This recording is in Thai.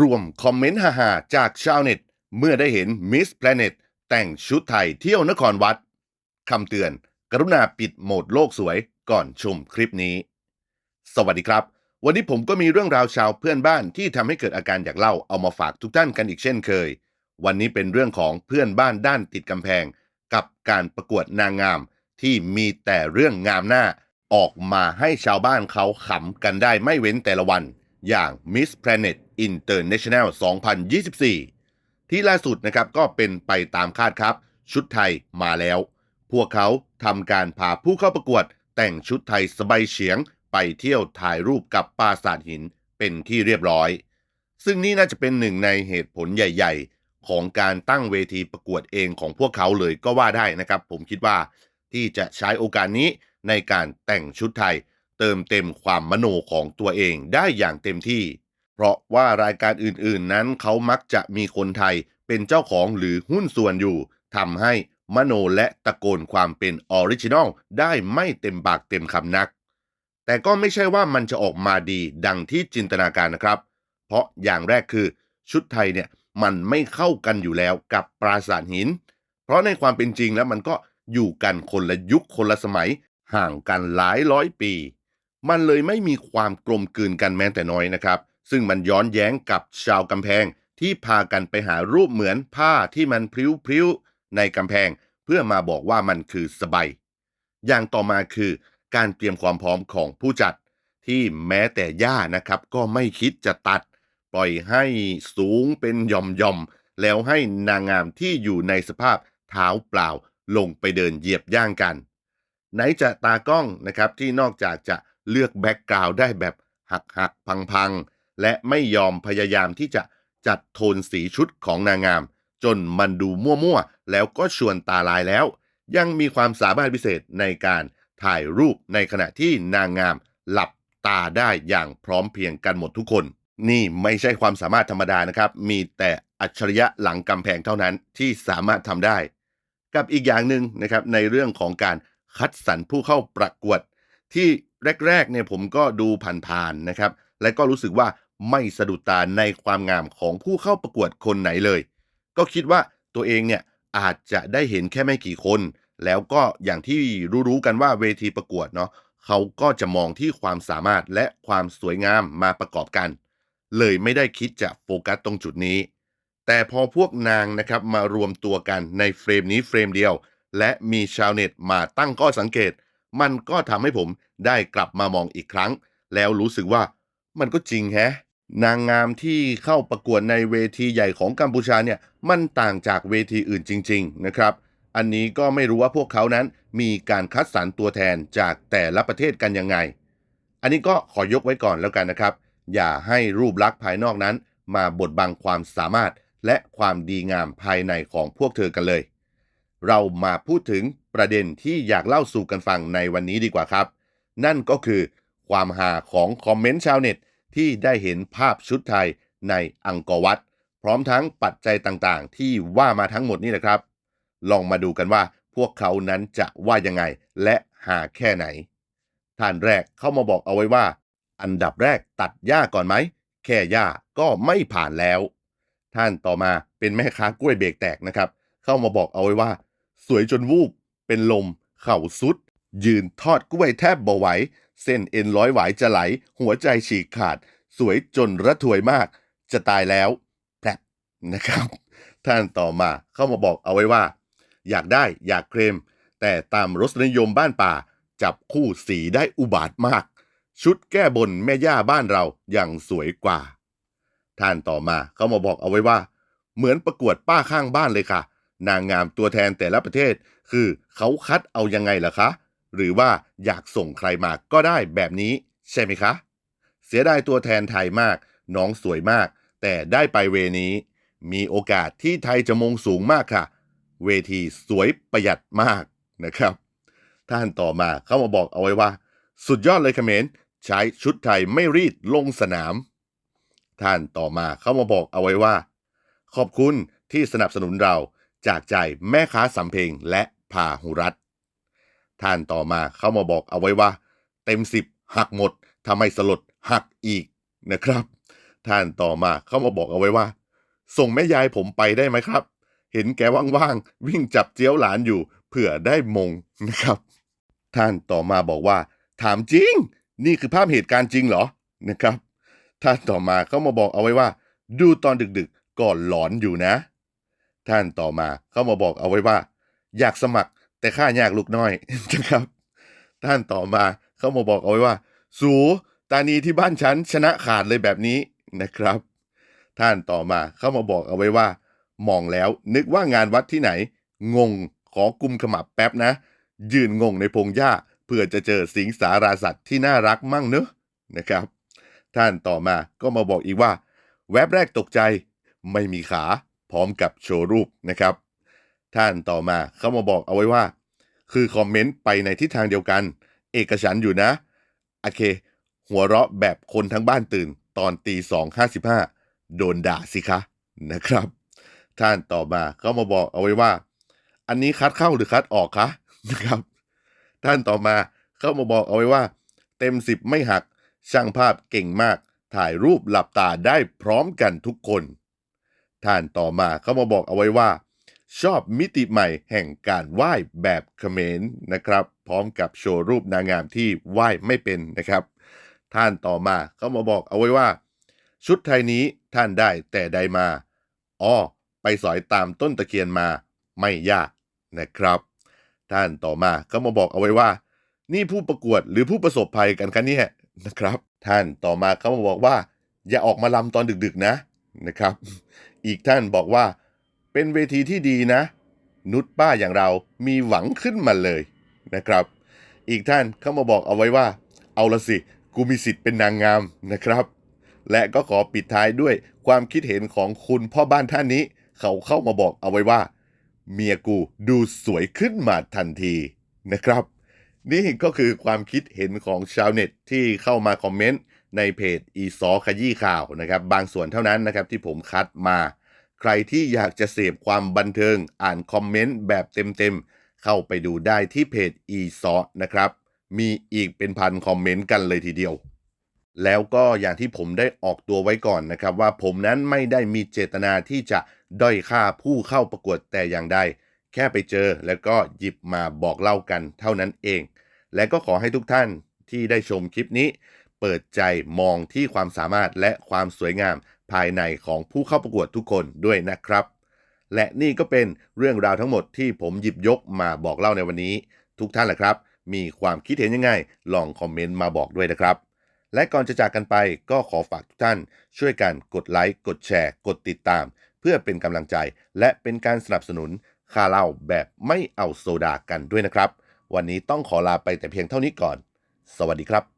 รวมคอมเมนต์ฮาๆจากชาวเน็ต เมื่อได้เห็นมิสแพลเน็ตแต่งชุดไทยเที่ยวนครวัดคำเตือน กรุณาปิดโหมดโลกสวยก่อนชมคลิปนี้ สวัสดีครับ วันนี้ผมก็มีเรื่องราวชาวเพื่อนบ้านที่ทำให้เกิดอาการอยากเล่าเอามาฝากทุกท่านกันอีกเช่นเคย วันนี้เป็นเรื่องของเพื่อนบ้านด้านติดกำแพง กับการประกวดนางงามที่มีแต่เรื่องงามหน้าออกมาให้ชาวบ้านเขาขำกันได้ไม่เว้นแต่ละวัน อย่าง Miss Planet International 2024 ที่ล่าสุดนะครับก็เป็นไปตามคาดครับ ชุดไทยมาแล้ว พวกเขาทำการพาผู้เข้าประกวด แต่งชุดไทยสบายเฉียง ไปเที่ยวถ่ายรูปกับปราสาทหินเป็นที่เรียบร้อย ซึ่งนี่น่าจะเป็นหนึ่งในเหตุผลใหญ่ ๆ ของการตั้งเวทีประกวดเองของพวกเขาเลยก็ว่าได้นะครับ ผมคิดว่าที่จะใช้โอกาสนี้ในการแต่งชุดไทย เติมเต็มความมโนของตัวเองได้อย่างเต็มที่ เพราะว่ารายการอื่นๆ นั้นเขามักจะมีคนไทยเป็นเจ้าของหรือหุ้นส่วนอยู่ทำให้มโนและตะโกนความเป็นออริจินอลได้ไม่เต็มปากเต็มคำนัก แต่ก็ไม่ใช่ว่ามันจะออกมาดีดังที่จินตนาการนะครับ เพราะอย่างแรกคือชุดไทยเนี่ยมันไม่เข้ากันอยู่แล้วกับปราสาทหิน เพราะในความเป็นจริงแล้วมันก็อยู่กันคนละยุคคนละสมัย ห่างกันหลายร้อยปี มันเลยไม่มีความกลมกลืนกันแม้แต่น้อยนะครับ ซึ่งมันย้อนแย้งกับชาวกำแพงที่พากันไปหารูปเหมือนผ้าที่มันพริ้วๆในกำแพง เพื่อมาบอกว่ามันคือสบายอย่างต่อมาคือการเตรียมความพร้อมของผู้จัด ที่แม้แต่ย่านะครับ ก็ไม่คิดจะตัด ปล่อยให้สูงเป็นหย่อมแล้วให้นางงามที่อยู่ในสภาพเท้าเปล่าลงไปเดินเหยียบย่างกัน ไหนจะตากล้องนะครับที่นอกจากจะ เลือกแบ็กกราวด์ได้แบบหักหักพังพังและไม่ยอมพยายามที่จะจัดโทนสีชุดของนางงาม จนมันดูมั่วๆ แล้วก็ชวนตาลายแล้ว ยังมีความสามารถพิเศษในการถ่ายรูปในขณะที่นางงามหลับตาได้อย่างพร้อมเพรียงกันหมดทุกคน นี่ไม่ใช่ความสามารถธรรมดานะครับ มีแต่อัจฉริยะหลังกำแพงเท่านั้นที่สามารถทำได้ กับอีกอย่างหนึ่งนะครับในเรื่องของการคัดสรรผู้เข้าประกวด ที่ แรกๆเนี่ยผมก็ดูผ่านๆนะครับ และก็รู้สึกว่าไม่สะดุดตาในความงามของผู้เข้าประกวดคนไหนเลย ก็คิดว่าตัวเองเนี่ยอาจจะได้เห็นแค่ไม่กี่คน แล้วก็อย่างที่รู้ๆกันว่าเวทีประกวดเนาะเขาก็จะมองที่ความสามารถและความสวยงามมาประกอบกัน เลยไม่ได้คิดจะโฟกัสตรงจุดนี้ แต่พอพวกนางนะครับมารวมตัวกันในเฟรมนี้เฟรมเดียว และมีชาวเน็ตมาตั้งข้อสังเกต มันก็ทำให้ผมได้กลับมามองอีกครั้ง แล้วรู้สึกว่ามันก็จริงแฮะ นางงามที่เข้าประกวดในเวทีใหญ่ของกัมพูชาเนี่ยมันต่างจากเวทีอื่นจริง ๆ นะครับ อันนี้ก็ไม่รู้ว่าพวกเขานั้นมีการคัดสรรตัวแทนจากแต่ละประเทศกันยังไง อันนี้ก็ขอยกไว้ก่อนแล้วกันนะครับ อย่าให้รูปลักษณ์ภายนอกนั้น มาบดบังความสามารถและความดีงามภายในของพวกเธอกันเลย เรามาพูดถึง ประเด็นที่อยากเล่าสู่กันฟังในวันนี้ดีกว่าครับ นั่นก็คือความหาของคอมเมนต์ชาวเน็ต ที่ได้เห็นภาพชุดไทยในอังกอร์วัดพร้อมทั้งปัจจัยต่างๆ ที่ว่ามาทั้งหมดนี่แหละครับ ลองมาดูกันว่าพวกเขานั้นจะว่ายังไงและหาแค่ไหน ท่านแรกเข้ามาบอกเอาไว้ว่า อันดับแรกตัดหญ้าก่อนไหม แค่หญ้าก็ไม่ผ่านแล้ว ท่านต่อมาเป็นแม่ค้ากล้วยเบรกแตกนะครับ เข้ามาบอกเอาไว้ว่า สวยจนวูบ เป็นลม เข่าสุด ยืนทอดกล้วยแทบบ่ไหว เส้นเอ็นร้อยหวายจะไหล หัวใจฉีกขาด สวยจนระทวยมาก จะตายแล้วแผลบนะครับ ท่านต่อมาเข้ามาบอกเอาไว้ว่า อยากได้อยากเคลม แต่ตามรสนิยมบ้านป่า จับคู่สีได้อุบาทมาก ชุดแก้บนแม่ย่าบ้านเราอย่างสวยกว่า ท่านต่อมาเข้ามาบอกเอาไว้ว่า เหมือนประกวดป้าข้างบ้านเลยค่ะ นางงามตัวแทนแต่ละประเทศ คือเขาคัดเอายังไงล่ะคะ หรือว่าอยากส่งใครมาก็ได้แบบนี้ใช่ไหมคะ เสียดายตัวแทนไทยมาก น้องสวยมาก แต่ได้ไปเวนี้ มีโอกาสที่ไทยจะมงสูงมากค่ะ เวทีสวยประหยัดมากนะครับ ท่านต่อมาเข้ามาบอกเอาไว้ว่า สุดยอดเลยคเมรใช้ชุดไทยไม่รีดลงสนาม ท่านต่อมาเข้ามาบอกเอาไว้ว่า ขอบคุณที่สนับสนุนเรา จากใจแม่ค้าสำเพงและพาหุรัตท่านต่อมาเข้ามาบอกเอาไว้ว่า เต็มสิบหักหมดทำไมสลดหักอีกนะครับ ท่านต่อมาเข้ามาบอกเอาไว้ว่า ส่งแม่ยายผมไปได้ไหมครับ เห็นแกว่างๆวิ่งจับเจียวหลานอยู่เผื่อได้มงนะครับ ท่านต่อมาบอกว่า ถามจริง นี่คือภาพเหตุการณ์จริงเหรอนะครับ ท่านต่อมาเข้ามาบอกเอาไว้ว่า ดูตอนดึกๆก่อนหลอนอยู่นะ ท่านต่อมาเข้ามาบอกเอาไว้ว่า อยากสมัครแต่ค่ายากลูกน้อยนะครับ ท่านต่อมาเข้ามาบอกเอาไว้ว่า สูตานีที่บ้านฉันชนะขาดเลยแบบนี้นะครับ ท่านต่อมาเข้ามาบอกเอาไว้ว่า มองแล้วนึกว่างานวัดที่ไหน งงขอกุมขมับแป๊บนะ ยืนงงในพงหญ้าเพื่อจะเจอสิงสาราสัตว์ที่น่ารักมั่งเนอะนะครับ ท่านต่อมาก็มาบอกอีกว่า แวบแรกตกใจ ไม่มีขา พร้อมกับโชว์รูปนะครับ ท่านต่อมาเข้ามาบอกเอาไว้ว่า คือคอมเมนต์ไปในทิศทางเดียวกัน เอกฉันอยู่นะ โอเค หัวเราะแบบคนทั้งบ้านตื่น ตอนตีสองห้าสิบห้าโดนด่าสิคะนะครับ ท่านต่อมาก็มาบอกเอาไว้ว่า อันนี้คัดเข้าหรือคัดออกคะนะครับ ท่านต่อมาเข้ามาบอกเอาไว้ว่า เต็มสิบไม่หักช่างภาพเก่งมากถ่ายรูปหลับตาได้พร้อมกันทุกคน ท่านต่อมาเขามาบอกเอาไว้ว่า ชอบมิติใหม่แห่งการไหว้แบบเขมรนะครับ พร้อมกับโชว์รูปนางงามที่ไหว้ไม่เป็นนะครับ ท่านต่อมาเขามาบอกเอาไว้ว่า ชุดไทยนี้ท่านได้แต่ใดมาอ้อไปสอยตามต้นตะเคียนมาไม่ยากนะครับ ท่านต่อมาก็มาบอกเอาไว้ว่า นี่ผู้ประกวดหรือผู้ประสบภัยกันคะเนี่ยนะครับ ท่านต่อมาเขามาบอกว่า อย่าออกมาลำตอนดึกๆนะ นะครับ อีกท่านบอกว่า เป็นเวทีที่ดีนะ นุชป้าอย่างเรามีหวังขึ้นมาเลยนะครับ อีกท่านเข้ามาบอกเอาไว้ว่า เอาละสิ กูมีสิทธิ์เป็นนางงามนะครับ และก็ขอปิดท้ายด้วยความคิดเห็นของคุณพ่อบ้านท่านนี้ เขาเข้ามาบอกเอาไว้ว่า เมียกูดูสวยขึ้นมาทันทีนะครับ นี่ก็คือความคิดเห็นของชาวเน็ตที่เข้ามาคอมเมนต์ ในเพจอีซอขยี้ข่าวนะครับ บางส่วนเท่านั้นนะครับที่ผมคัดมา ใครที่อยากจะเสพความบันเทิงอ่านคอมเมนต์แบบเต็มๆ เข้าไปดูได้ที่เพจอีซอนะครับ มีอีกเป็นพันคอมเมนต์กันเลยทีเดียว แล้วก็อย่างที่ผมได้ออกตัวไว้ก่อนนะครับ ว่าผมนั้นไม่ได้มีเจตนาที่จะด้อยค่าผู้เข้าประกวดแต่อย่างใดแค่ไปเจอแล้วก็หยิบมาบอกเล่ากันเท่านั้นเอง และก็ขอให้ทุกท่านที่ได้ชมคลิปนี้ เปิดใจมองที่ความสามารถและความสวยงามภายในของผู้เข้าประกวดทุกคนด้วยนะครับ และนี่ก็เป็นเรื่องราวทั้งหมดที่ผมหยิบยกมาบอกเล่าในวันนี้ ทุกท่านแหละครับ มีความคิดเห็นยังไง ลองคอมเมนต์มาบอกด้วยนะครับ และก่อนจะจากกันไปก็ขอฝากทุกท่าน ช่วยกันกดไลค์กดแชร์ กดติดตาม เพื่อเป็นกำลังใจ และเป็นการสนับสนุนค่าเล่าแบบไม่เอาโซดากันด้วยนะครับ วันนี้ต้องขอลาไปแต่เพียงเท่านี้ก่อน สวัสดีครับ